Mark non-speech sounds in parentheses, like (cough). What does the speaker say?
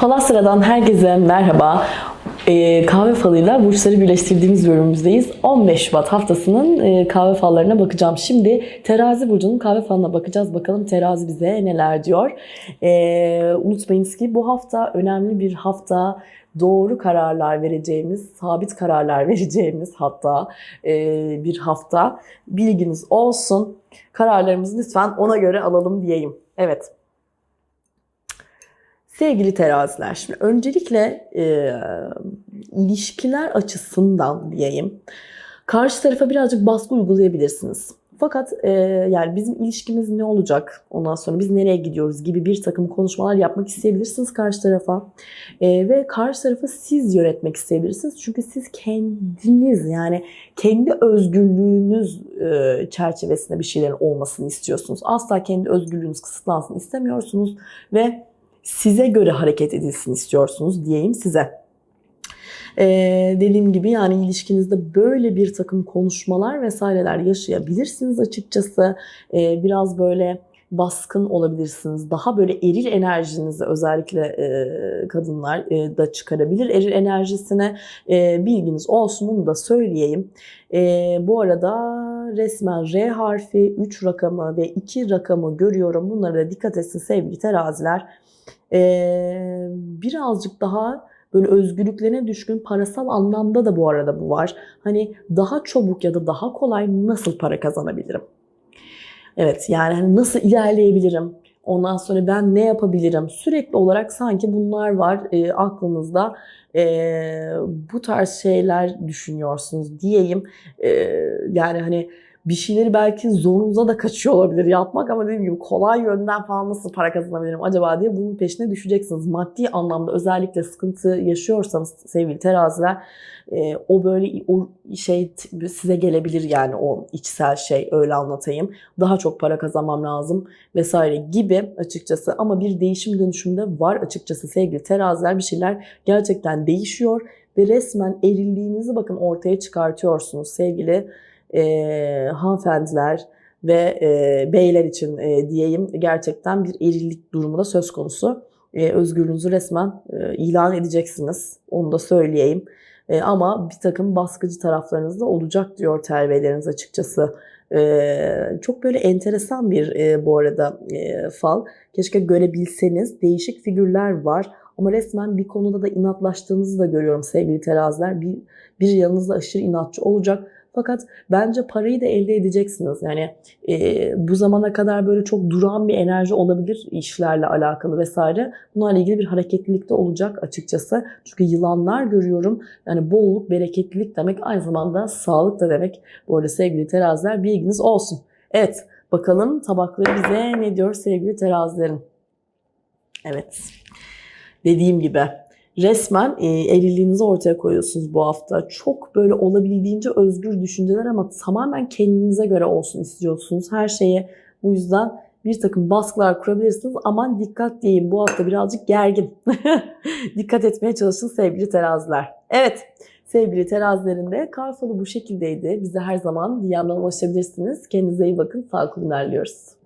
Falastra'dan herkese merhaba. Ee, kahve falıyla burçları birleştirdiğimiz bölümümüzdeyiz. 15 Şubat haftasının e, kahve fallarına bakacağım. Şimdi terazi burcunun kahve falına bakacağız. Bakalım terazi bize neler diyor. Ee, unutmayınız ki bu hafta önemli bir hafta. Doğru kararlar vereceğimiz, sabit kararlar (laughs) vereceğimiz hatta e, bir hafta. Bilginiz olsun. Kararlarımızı lütfen ona göre alalım diyeyim. Evet. Sevgili teraziler, şimdi öncelikle e, ilişkiler açısından diyeyim, karşı tarafa birazcık baskı uygulayabilirsiniz. Fakat e, yani bizim ilişkimiz ne olacak, ondan sonra biz nereye gidiyoruz gibi bir takım konuşmalar yapmak isteyebilirsiniz karşı tarafa. E, ve karşı tarafı siz yönetmek isteyebilirsiniz. Çünkü siz kendiniz yani kendi özgürlüğünüz e, çerçevesinde bir şeylerin olmasını istiyorsunuz. Asla kendi özgürlüğünüz kısıtlansın istemiyorsunuz ve size göre hareket edilsin istiyorsunuz diyeyim size. Ee, dediğim gibi yani ilişkinizde böyle bir takım konuşmalar vesaireler yaşayabilirsiniz açıkçası. Ee, biraz böyle baskın olabilirsiniz. Daha böyle eril enerjinizi özellikle e, kadınlar e, da çıkarabilir. Eril enerjisine e, bilginiz olsun bunu da söyleyeyim. E, bu arada resmen R harfi, 3 rakamı ve 2 rakamı görüyorum. Bunlara da dikkat etsin sevgili teraziler. Ee, birazcık daha böyle özgürlüklerine düşkün parasal anlamda da bu arada bu var. Hani daha çabuk ya da daha kolay nasıl para kazanabilirim? Evet yani hani nasıl ilerleyebilirim? Ondan sonra ben ne yapabilirim? Sürekli olarak sanki bunlar var e, aklınızda. E, bu tarz şeyler düşünüyorsunuz diyeyim. E, yani hani bir şeyleri belki zorunuza da kaçıyor olabilir yapmak ama dediğim gibi kolay yönden falan nasıl para kazanabilirim acaba diye bunun peşine düşeceksiniz. Maddi anlamda özellikle sıkıntı yaşıyorsanız sevgili teraziler e, o böyle o şey size gelebilir yani o içsel şey öyle anlatayım. Daha çok para kazanmam lazım vesaire gibi açıkçası ama bir değişim dönüşümde var açıkçası sevgili teraziler bir şeyler gerçekten değişiyor ve resmen erilliğinizi bakın ortaya çıkartıyorsunuz sevgili e, hanımefendiler ve e, beyler için e, diyeyim gerçekten bir erillik durumu da söz konusu. E, özgürlüğünüzü resmen e, ilan edeceksiniz. Onu da söyleyeyim. E, ama bir takım baskıcı taraflarınız da olacak diyor terbiyeleriniz açıkçası. E, çok böyle enteresan bir e, bu arada e, fal. Keşke görebilseniz. Değişik figürler var. Ama resmen bir konuda da inatlaştığınızı da görüyorum sevgili teraziler. Bir, bir yanınızda aşırı inatçı olacak fakat bence parayı da elde edeceksiniz. Yani e, bu zamana kadar böyle çok duran bir enerji olabilir işlerle alakalı vesaire. Bunlarla ilgili bir hareketlilik de olacak açıkçası. Çünkü yılanlar görüyorum. Yani bolluk, bereketlilik demek aynı zamanda sağlık da demek. Bu arada sevgili teraziler bilginiz olsun. Evet bakalım tabakları bize ne diyor sevgili terazilerin. Evet dediğim gibi resmen e, erilliğinizi ortaya koyuyorsunuz bu hafta. Çok böyle olabildiğince özgür düşünceler ama tamamen kendinize göre olsun istiyorsunuz. Her şeye bu yüzden bir takım baskılar kurabilirsiniz. Aman dikkat diyeyim bu hafta birazcık gergin. (laughs) dikkat etmeye çalışın sevgili teraziler. Evet sevgili terazilerin de kar falı bu şekildeydi. Bize her zaman DM'den ulaşabilirsiniz. Kendinize iyi bakın. Sağlıklı günler diliyoruz.